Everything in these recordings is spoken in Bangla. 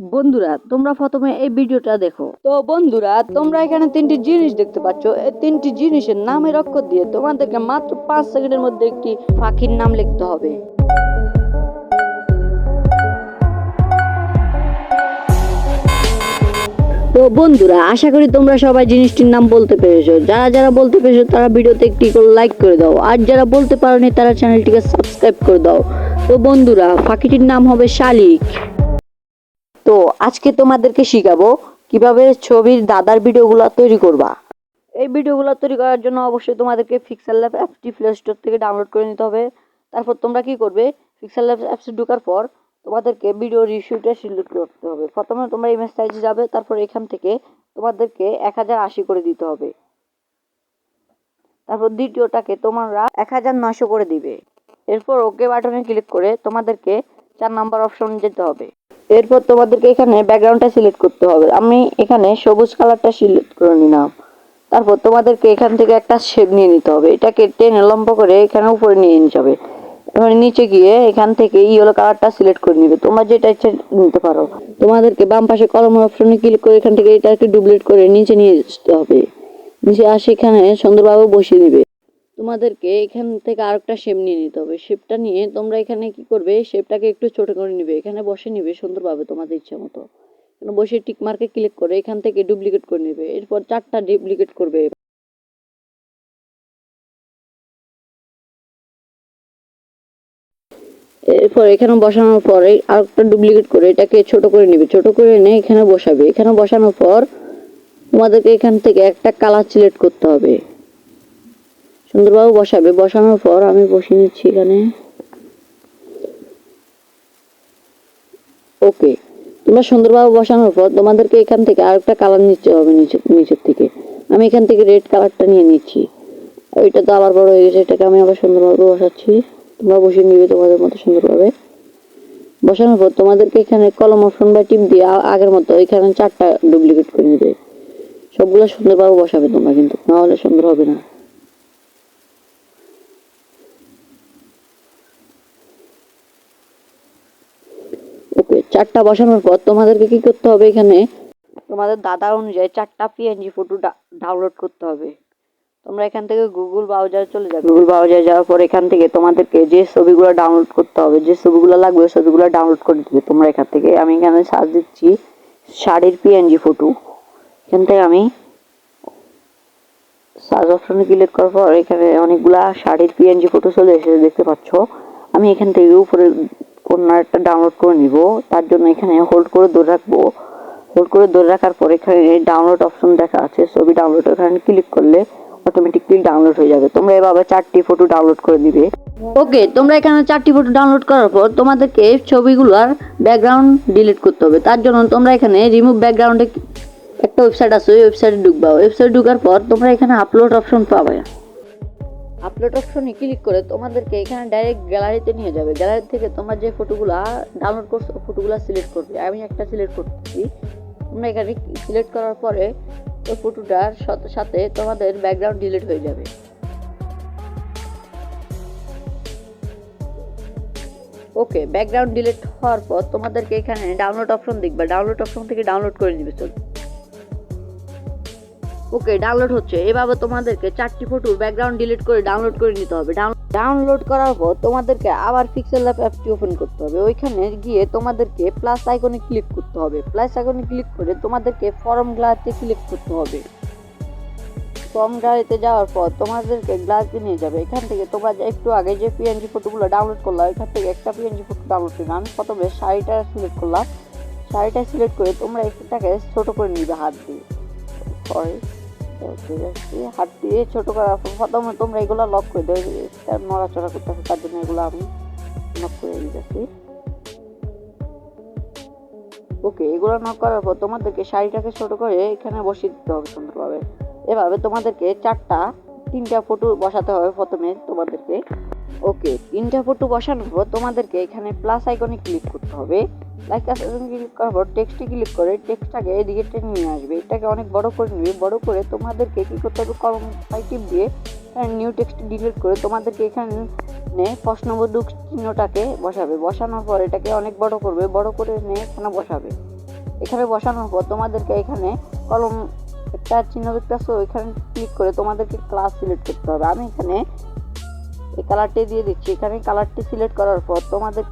বন্ধুরা, তোমরা প্রথমে এই ভিডিওটা দেখো। তো বন্ধুরা, তোমরা এখানে তিনটি জিনিস দেখতে পাচ্ছ। এই তিনটি জিনিসের নামের অক্ষর দিয়ে তোমাদেরকে মাত্র পাঁচ সেকেন্ডের মধ্যে একটি পাখির নাম লিখতে হবে। তো বন্ধুরা, আশা করি তোমরা সবাই জিনিসটির নাম বলতে পেরেছ। যারা যারা বলতে পেরেছ, তারা ভিডিওতে একটি করে লাইক করে দাও। আর যারা বলতে পারোনি, তারা চ্যানেলটিকে সাবস্ক্রাইব করে দাও। তো বন্ধুরা, পাখিটির নাম হবে শালিক। তো আজকে তোমাদেরকে শিখাবো কীভাবে ছবির দাদার ভিডিওগুলো তৈরি করবা। এই ভিডিওগুলো তৈরি করার জন্য অবশ্যই তোমাদেরকে পিক্সেল ল্যাব অ্যাপটি প্লে স্টোর থেকে ডাউনলোড করে নিতে হবে। তারপর তোমরা কি করবে পিক্সেল ল্যাব অ্যাপসে ঢোকার পর তোমাদেরকে ভিডিও রিসিউটা সিলেক্ট করতে হবে। প্রথমে তোমরা ইমেজ সাইজে যাবে, তারপর এখান থেকে তোমাদেরকে এক হাজার আশি করে দিতে হবে। তারপর দ্বিতীয়টাকে তোমরা এক হাজার নশো করে দিবে। এরপর ওকে বাটনে ক্লিক করে তোমাদেরকে চার নাম্বার অপশন যেতে হবে। এরপর তোমাদেরকে এখানে ব্যাকগ্রাউন্ডটা সিলেক্ট করতে হবে। আমি এখানে সবুজ কালারটা সিলেক্ট করে নিলাম। তারপর তোমাদেরকে এখান থেকে একটা শেপ নিয়ে নিতে হবে। এটাকে টেনে লম্বা করে এখানে উপরে নিয়ে নিতে হবে। এবার নিচে গিয়ে এখান থেকে ইয়েলো কালারটা সিলেক্ট করে নিবে। তোমরা যেটা ইচ্ছে নিতে পারো। তোমাদেরকে বাম পাশে কলমের অপশনে ক্লিক করে এখান থেকে এটাকে ডুপ্লিকেট করে নিচে নিয়ে আসতে হবে। নিচে আসে এখানে সুন্দরভাবে বসিয়ে দিবে তোমাদেরকে এখান থেকে আরেকটা শেপ নিয়ে নিতে হবে। শেপটা নিয়ে তোমরা এখানে কি করবে? শেপটাকে একটু ছোট করে নিবে। এখানে বসে নিবে, সুন্দরভাবে তোমাদের ইচ্ছা মতো। বসে টিক মার্কে ক্লিক করে এখান থেকে ডুপ্লিকেট করে নেবে। এরপর চারটা ডুপ্লিকেট করবে। এরপর এখানে বসানোর পরে আরেকটা ডুপ্লিকেট করে এটাকে ছোট করে নিবে। ছোট করে এনে এখানে বসাবে। এখানে বসানোর পর তোমাদেরকে এখান থেকে একটা কালার সিলেক্ট করতে হবে। সুন্দরভাবে বসাবে, বসানোর পর আমি বসিয়ে নিচ্ছি এখানে। ওকে, তোমরা সুন্দরভাবে বসানোর পর তোমাদেরকে এখান থেকে আরেকটা কালার নিতে হবে নিচের থেকে। আমি এখান থেকে রেড কালারটা নিয়ে নিচ্ছি। ওইটা তো আবার বড় হয়ে গেছে, এটাকে আমি আবার সুন্দরভাবে বসাচ্ছি। তোমরা বসিয়ে নিবে তোমাদের মতো সুন্দরভাবে। বসানোর পর তোমাদেরকে এখানে কলম অপশন বা টিপ দিয়ে আগের মতো এখানে চারটা ডুপ্লিকেট করে নিবে। সবগুলো সুন্দরভাবে বসাবে তোমরা কিন্তু নাহলে সুন্দর হবে না ওকে চারটা বসানোর পর তোমাদেরকে কি করতে হবে এখানে? তোমাদের দাদা অনুযায়ী চারটা পিএনজি ফটো ডাউনলোড করতে হবে। তোমরা এখান থেকে গুগল ব্রাউজারে চলে যাবে। গুগল ব্রাউজারে যাওয়ার পর এখান থেকে তোমাদেরকে যে ছবিগুলো ডাউনলোড করতে হবে, যে ছবিগুলো লাগবে ছবিগুলো ডাউনলোড করে দিবে তোমরা এখান থেকে। আমি এখানে সার্চ দিচ্ছি শাড়ির পিএনজি ফটো এখান থেকে আমি সার্চ অপশনে ক্লিক করার পর এখানে অনেকগুলা শাড়ির পিএনজি ফটো চলে এসেছে, দেখতে পাচ্ছ। আমি এখান থেকে উপরে একটা ডাউনলোড করে নিব। তার জন্য এখানে হোল্ড করে ধরে রাখব। হোল্ড করে ধরে রাখার পর এখানে ডাউনলোড অপশন দেখা আছে। ছবি ডাউনলোড এখানে ক্লিক করলে অটোমেটিকলি ডাউনলোড হয়ে যাবে। তোমরা এভাবে চারটি ফটো ডাউনলোড করে দিবে ওকে তোমরা এখানে চারটি ফটো ডাউনলোড করার পর তোমাদেরকে ছবিগুলোর ব্যাকগ্রাউন্ড ডিলিট করতে হবে। তার জন্য তোমরা এখানে রিমুভ ব্যাকগ্রাউন্ডে একটা ওয়েবসাইট আছে, ওই ওয়েবসাইটে ঢুকবা। ওয়েবসাইট ঢুকার পর তোমরা এখানে আপলোড অপশন পাবে। আপলোড অপশনে ক্লিক করে তোমাদেরকে এখানে ডাইরেক্ট গ্যালারিতে নিয়ে যাবে। গ্যালারি থেকে তোমার যে ফটোগুলা ডাউনলোড করছ ফটোগুলো সিলেক্ট করবে। আমি একটা সিলেক্ট করতেছি। তোমরা এখানে সিলেক্ট করার পরে ওই ফটোটার সাথে সাথে তোমাদের ব্যাকগ্রাউন্ড ডিলিট হয়ে যাবে। ওকে ব্যাকগ্রাউন্ড ডিলিট হওয়ার পর তোমাদেরকে এখানে ডাউনলোড অপশন দেখবে। ডাউনলোড অপশন থেকে ডাউনলোড করে নিবে। চল। ওকে ডাউনলোড হচ্ছে। এভাবে তোমাদেরকে চারটি ফটো ব্যাকগ্রাউন্ড ডিলিট করে ডাউনলোড করে নিতে হবে। ডাউনলোড করার পর তোমাদেরকে আবার পিক্সেল ল্যাব অ্যাপটি ওপেন করতে হবে। ওইখানে গিয়ে তোমাদেরকে প্লাস আইকনে ক্লিক করতে হবে। প্লাস আইকনে ক্লিক করে তোমাদেরকে ফর্ম গ্লাসে ক্লিক করতে হবে। ফর্ম গ্যালারিতে যাওয়ার পর তোমাদেরকে গ্লাসে নিয়ে যাবে। এখান থেকে তোমরা একটু আগে যে পিএনজি ফটোগুলো ডাউনলোড করলাম এখান থেকে একটা পিএনজি ফটো ডাউনলোড করলাম আমি প্রথমে শাড়িটা সিলেক্ট করলাম। শাড়িটা সিলেক্ট করে তোমরা একটাকে ছোটো করে নিবে হাত দিয়ে। সরি হাত দিয়ে ছোট পর প্রথমে তোমরা এগুলো লক করে দেবে নড়াচড়া করতে হবে তার জন্য এগুলো আমি লক করে নিয়ে যাচ্ছি ওকে এগুলো নক করার পর তোমাদেরকে শাড়িটাকে ছোট করে এখানে বসিয়ে দিতে হবে সুন্দরভাবে। এভাবে তোমাদেরকে চারটা, তিনটা ফটো বসাতে হবে প্রথমে তোমাদেরকে। ওকে, তিনটা ফটো বসানোর পর তোমাদেরকে এখানে প্লাস আইকনে ক্লিক করতে হবে। লাইক আইকনে ক্লিক করার পর টেক্সটে ক্লিক করে টেক্সটটাকে এদিকে টেনে নিয়ে আসবে। এটাকে অনেক বড় করে নিবে, বড় করে তোমাদেরকে কী করতে হবে? কলম টিপ দিয়ে নিউ টেক্সট ডিলিট করে তোমাদেরকে এখানে প্রশ্নবোধক চিহ্নটাকে বসাবে। বসানোর পর এটাকে অনেক বড় করবে, বড় করে নিয়ে এখানে বসাবে। এখানে বসানোর পর তোমাদেরকে এখানে কলম একটা, চিহ্ন দেখতেছো এখানে ক্লিক করে তোমাদেরকে ক্লাস সিলেক্ট করতে হবে। আমি এখানে এই কালারটি দিয়ে দিচ্ছি। এখানে কালারটি সিলেক্ট করার পর তোমাদের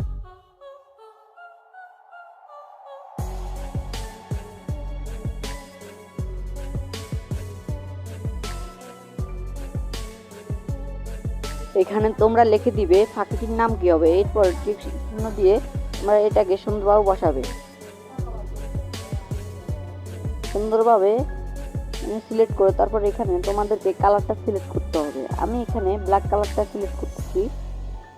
এখানে তোমরা লিখে দিবে ফাঁকিটির নাম কি হবে। এরপর চিহ্ন দিয়ে তোমরা এটাকে সুন্দরভাবে বসাবে। সুন্দরভাবে সিলেক্ট করে তারপর এখানে তোমাদেরকে কালারটা সিলেক্ট করতে হবে। আমি এখানে ব্ল্যাক কালারটা সিলেক্ট করতেছি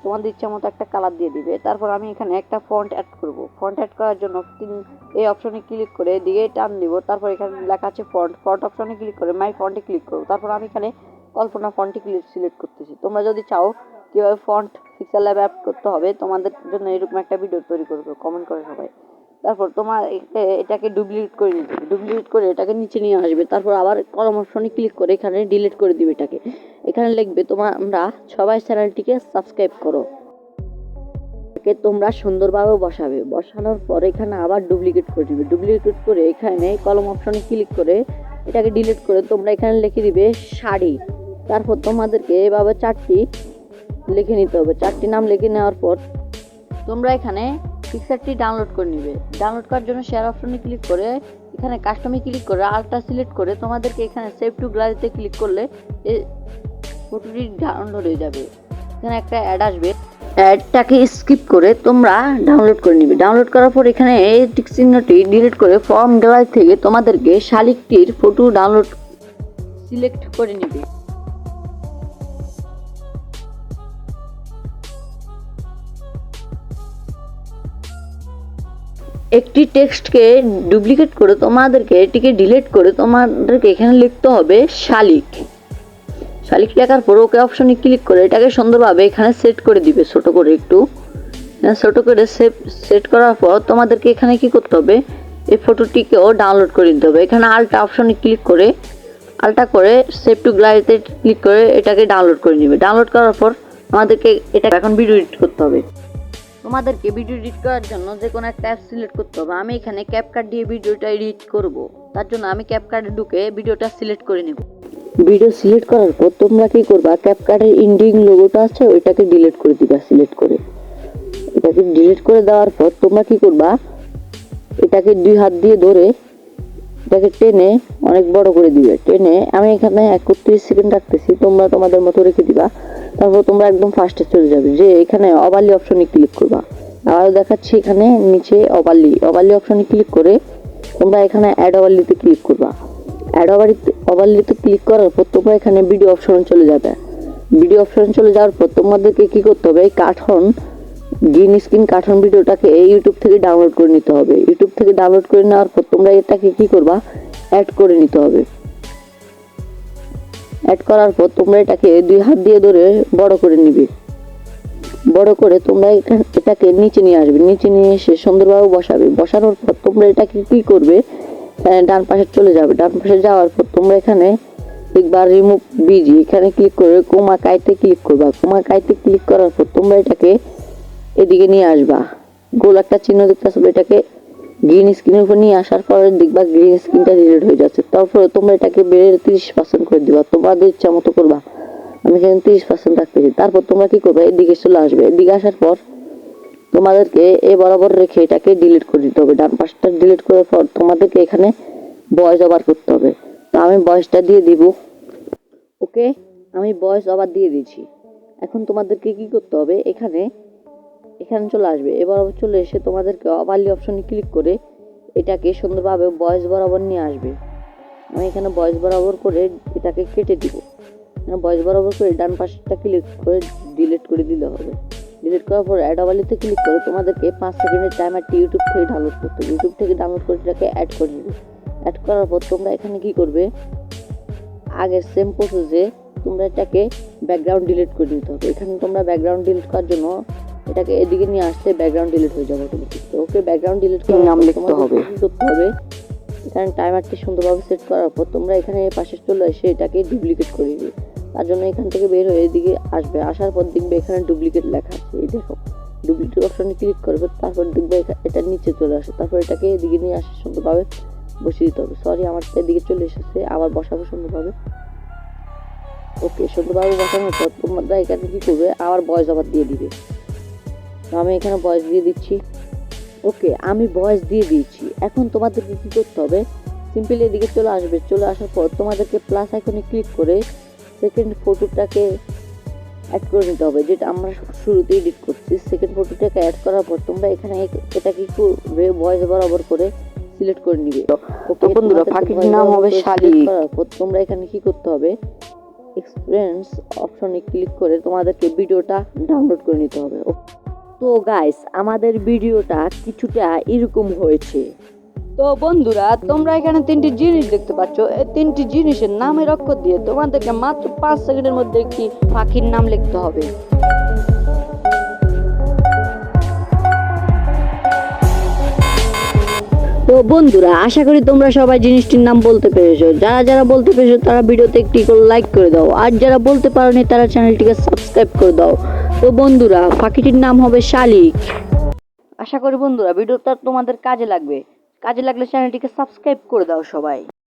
তোমাদের ইচ্ছা মতো একটা কালার দিয়ে দিবে। তারপর আমি এখানে একটা ফন্ট অ্যাড করব। ফন্ট অ্যাড করার জন্য তিন, এই অপশনে ক্লিক করে এদিকে টান দিব। তারপর এখানে লেখা আছে ফন্ট ফন্ট অপশনে ক্লিক করে মাই ফন্টে ক্লিক করব। তারপর আমি এখানে কল্পনা ফন্টটি ক্লিক সিলেক্ট করতেছি। তোমরা যদি চাও কীভাবে ফন্ট পিক্সেল ল্যাব অ্যাড করতে হবে, তোমাদের জন্য এরকম একটা ভিডিও তৈরি করবে। কমেন্ট করে সবাই। তারপর তোমার এটাকে ডুপ্লিকেট করে নিতে হবে ডুপ্লিকেট করে এটাকে নিচে নিয়ে আসবে। তারপর আবার কলম ক্লিক করে এখানে ডিলিট করে দিবে এটাকে। এখানে লিখবে, তোমার আমরা সবাই চ্যানেলটিকে সাবস্ক্রাইব করো। এটাকে তোমরা সুন্দরভাবে বসাবে। বসানোর পর এখানে আবার ডুপ্লিকেট করে দিবে। ডুপ্লিকেট করে এখানে কলম অপশনে ক্লিক করে এটাকে ডিলিট করে তোমরা এখানে লিখে দিবে শাড়ি। তারপর তোমাদেরকে এভাবে চারটি লিখে নিতে হবে। চারটি নাম লিখে নেওয়ার পর তোমরা এখানে পিকচারটি ডাউনলোড করে নিবে। ডাউনলোড করার জন্য শেয়ার অপশনে ক্লিক করে, এখানে কাস্টমে ক্লিক করে আলট্রা সিলেক্ট করে তোমাদেরকে এখানে সেভ টু গ্যালারিতে ক্লিক করলে এই ফটোটি ডাউনলোড হয়ে যাবে। এখানে একটা অ্যাড আসবে। অ্যাডটাকে স্কিপ করে তোমরা ডাউনলোড করে নিবে। ডাউনলোড করার পর এখানে এই টিক চিহ্নটি ডিলিট করে ফর্ম গ্যালারি থেকে তোমাদেরকে শালিকটির ফটো ডাউনলোড সিলেক্ট করে নিবে। একটি টেক্সটকে ডুপ্লিকেট করে তোমাদেরকে, এটিকে ডিলিট করে তোমাদেরকে এখানে লিখতে হবে শালিক। শালিক লেখার পর ওকে অপশনে ক্লিক করে এটাকে সুন্দরভাবে এখানে সেট করে দিবে, ছোট করে একটু। এখানে ছোট করে সেভ, সেট করার পর তোমাদেরকে এখানে কি করতে হবে? এই ফটোটিকেও ডাউনলোড করে নিতে হবে। এখানে আলটা অপশনে ক্লিক করে আলটা করে সেভ টু গ্যালারিতে ক্লিক করে এটাকে ডাউনলোড করে নেবে। ডাউনলোড করার পর আমাদেরকে এটা এখন ভিডিও এডিট করতে হবে। তোমাদেরকে ভিডিও এডিট করার জন্য যে কোনো একটা অ্যাপ সিলেক্ট করতে হবে। আমি এখানে ক্যাপকাট দিয়ে ভিডিওটা এডিট করব। তার জন্য আমি ক্যাপকাটে ঢুকে ভিডিওটা সিলেক্ট করে নেব। ভিডিও সিলেক্ট করার পর তোমরা কি করবা? ক্যাপকাটের ইন্ডিং লোগোটা আছে, ওইটাকে ডিলিট করে দিবা সিলেক্ট করে। এটাকে ডিলিট করে দেওয়ার পর তোমরা কি করবা? এটাকে দুই হাত দিয়ে ধরে এটাকে টেনে অনেক বড় করে দিবে। টেনে আমি এখানে একত্রিশ সেকেন্ড রাখতেছি, তোমরা তোমাদের মতো রেখে দিবা। তারপর তোমরা একদম ফার্স্টে চলে যাবে। যে এখানে অবালি অপশনে ক্লিক করবা। আবার দেখাচ্ছি এখানে নিচে অবালি অবালি অপশনে ক্লিক করে তোমরা এখানে অ্যাড অবালিতে ক্লিক করবা। অ্যাড অবালিতে অবালিতে ক্লিক করার পর তোমরা এখানে ভিডিও অপশনে চলে যাবে। ভিডিও অপশনে চলে যাওয়ার পর তোমাদেরকে কী করতে হবে? এই কার্টন গ্রিন স্ক্রিন কার্টুন ভিডিওটাকে এই ইউটিউব থেকে ডাউনলোড করে নিতে হবে। ইউটিউব থেকে ডাউনলোড করে নেওয়ার পর তোমরা এটাকে কী করবা? অ্যাড করে নিতে হবে। অ্যাড করার পর তোমরা এটাকে দুই হাত দিয়ে ধরে বড় করে নিবে। বড় করে তোমরা এটাকে নিচে নিয়ে আসবে। নিচে নিয়ে এসে সুন্দরভাবে বসাবে। বসানোর পর তোমরা এটাকে কি করবে? ডান পাশে চলে যাবে। ডান পাশে যাওয়ার পর তোমরা এখানে একবার রিমুভ বিজি এখানে ক্লিক করে কোমা কাইতে ক্লিক করবা। কোমা কাইতে ক্লিক করার পর তোমরা এটাকে এদিকে নিয়ে আসবা। গোল একটা চিহ্ন দেখতে আসবে এটাকে গ্রিন স্ক্রিনের উপর নিয়ে আসার পরে দেখবা গ্রিন স্ক্রিনটা ডিলিট হয়ে যাচ্ছে। তারপরে তোমরা এটাকে বেড়ে তিরিশ পার্সেন্ট করে দিবা। তোমাদের ইচ্ছা মতো করবা। আমি এখানে তিরিশ পার্সেন্ট রাখতেছি তারপর তোমরা কি করবে? এদিকে চলে আসবে। এদিকে আসার পর তোমাদেরকে এ বরাবর রেখে এটাকে ডিলিট করে দিতে হবে। ডান পাশটা ডিলিট করার পর তোমাদেরকে এখানে ভয়েস ওভার করতে হবে। তো আমি ভয়েসটা দিয়ে দিব। ওকে আমি ভয়েস ওভার দিয়ে দিয়েছি। এখন তোমাদেরকে কি করতে হবে? এখানে এখানে চলে আসবে। এবার চলে এসে তোমাদেরকে অবালি অপশনে ক্লিক করে এটাকে সুন্দরভাবে বয়স বরাবর নিয়ে আসবে। আমি এখানে বয়স বরাবর করে এটাকে কেটে দিব। বয়স বরাবর করে ডান পাশটা ক্লিক করে ডিলিট করে দিলে হবে। ডিলিট করার পর অ্যাড অবালিতে ক্লিক করে তোমাদেরকে পাঁচ সেকেন্ডের টাইম টাইমারটি ইউটিউব থেকে ডাউনলোড করতে হবে। ইউটিউব থেকে ডাউনলোড করে এটাকে অ্যাড করে নেবে অ্যাড করার পর তোমরা এখানে কি করবে? আগের সেম প্রসেসে তোমরা এটাকে ব্যাকগ্রাউন্ড ডিলিট করে নিতে হবে। এখানে তোমরা ব্যাকগ্রাউন্ড ডিলিট করার জন্য এটাকে এদিকে নিয়ে আসতে ব্যাকগ্রাউন্ড ডিলিট হয়ে যাবে অটোমেটিক তো ওকে ব্যাকগ্রাউন্ড ডিলিট করে নাম লিখতে হবে। করতে হবে? এখানে টাইমারটি সুন্দরভাবে সেট করার পর তোমরা এখানে পাশে চলে এসে এটাকে ডুপ্লিকেট করে দিবে তার জন্য এখান থেকে বের হয়ে এদিকে আসবে। আসার পর দেখবে এখানে ডুপ্লিকেট লেখা আছে। এই দেখো ডুপ্লিকেট অপশনে ক্লিক করবে তারপর দেখবে এটা- এটা নিচে চলে আসে। তারপর এটাকে এদিকে নিয়ে আসে সুন্দরভাবে বসিয়ে দিতে হবে। সরি আমার এদিকে চলে এসেছে আবার বসাবো সুন্দরভাবে। ওকে সুন্দরভাবে বসানোর পর তোমরা এখানে কি করবে? আবার বয়স আবার দিয়ে দিবে। তো আমি এখানে বয়স দিয়ে দিচ্ছি। ওকে আমি বয়স দিয়ে দিয়েছি। এখন তোমাদেরকে কি করতে হবে? সিম্পলি এদিকে চলে আসবে। চলে আসার পর তোমাদেরকে প্লাস আইকনে ক্লিক করে সেকেন্ড ফটোটাকে অ্যাড করে নিতে হবে যেটা আমরা শুরুতে এডিট করছি। সেকেন্ড ফটোটাকে অ্যাড করার পর তোমরা এখানে এক- এটা কি করবে ভয়েস বরাবর করে সিলেক্ট করে নিবে। তো বন্ধুরা, ফাঁকির নাম হবে শালিক। তোমরা এখানে কি করতে হবে? এক্সপিরিয়েন্স অপশনে ক্লিক করে তোমাদেরকে ভিডিওটা ডাউনলোড করে নিতে হবে। তো গাইস আমাদের ভিডিওটা কিছুটা এরকম হয়েছে। তো বন্ধুরা, তোমরা এখানে তিনটি জিনিস দেখতে পাচ্ছ। এই তিনটি জিনিসের নামের অক্ষর দিয়ে তোমাদেরকে মাত্র পাঁচ সেকেন্ডের মধ্যে একটি পাখির নাম লিখতে হবে। তো বন্ধুরা, আশা করি তোমরা সবাই জিনিসটির নাম বলতে পেরেছ। যারা যারা বলতে পেরেছ, তারা ভিডিওতে একটি করে লাইক করে দাও। আর যারা বলতে পারোনি, তারা চ্যানেলটিকে সাবস্ক্রাইব করে দাও। তো বন্ধুরা, পাখিটির নাম হবে শালিক। আশা করি বন্ধুরা, ভিডিওটা তোমাদের কাজে লাগবে। কাজে লাগলে চ্যানেলটিকে সাবস্ক্রাইব করে দাও সবাই।